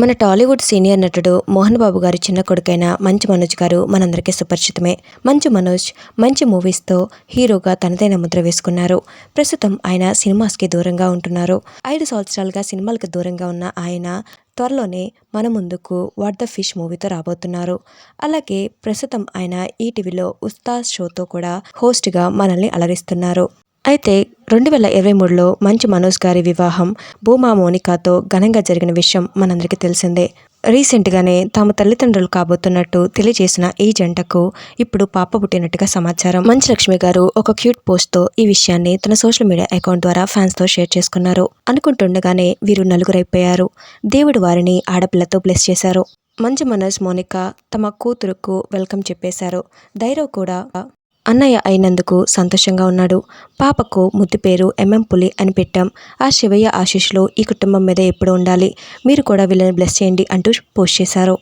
మన టాలీవుడ్ సీనియర్ నటుడు మోహన్ బాబు గారి చిన్న కొడుకైన మంచు మనోజ్ గారు మనందరికీ సుపరిచితమే. మంచు మనోజ్ మంచి మూవీస్తో హీరోగా తనదైన ముద్ర వేసుకున్నారు. ప్రస్తుతం ఆయన సినిమాస్కి దూరంగా ఉంటున్నారు. ఐదు సంవత్సరాలుగా సినిమాలకు దూరంగా ఉన్న ఆయన త్వరలోనే మన ముందుకు వాట్ ద ఫిష్ మూవీతో రాబోతున్నారు. అలాగే ప్రస్తుతం ఆయన ఈటీవీలో ఉస్తాద్ షోతో కూడా హోస్ట్గా మనల్ని అలరిస్తున్నారు. అయితే రెండు వేల ఇరవై మూడులో మంచు మనోజ్ గారి వివాహం భూమా మోనికాతో ఘనంగా జరిగిన విషయం మనందరికీ తెలిసిందే. రీసెంట్గానే తాము తల్లిదండ్రులు కాబోతున్నట్టు తెలియజేసిన ఈ జంటకు ఇప్పుడు పాప పుట్టినట్టుగా సమాచారం. మంచు లక్ష్మి గారు ఒక క్యూట్ పోస్ట్తో ఈ విషయాన్ని తన సోషల్ మీడియా అకౌంట్ ద్వారా ఫ్యాన్స్తో షేర్ చేసుకున్నారు. అనుకుంటుండగానే వీరు నలుగురైపోయారు. దేవుడు వారిని ఆడపిల్లతో బ్లెస్ చేశారు. మంచు మనోజ్ మోనిక తమ కూతురుకు వెల్కమ్ చెప్పేశారు. ధైర్యం కూడా అన్నయ్య అయినందుకు సంతోషంగా ఉన్నాడు. పాపకు ముద్దు పేరు ఎంఎం పులి అని పెట్టాం. ఆ శివయ్య ఆశీస్సులు ఈ కుటుంబం మీద ఎప్పుడు ఉండాలి. మీరు కూడా వీళ్ళని బ్లెస్ చేయండి అంటూ పోస్ట్ చేశారు.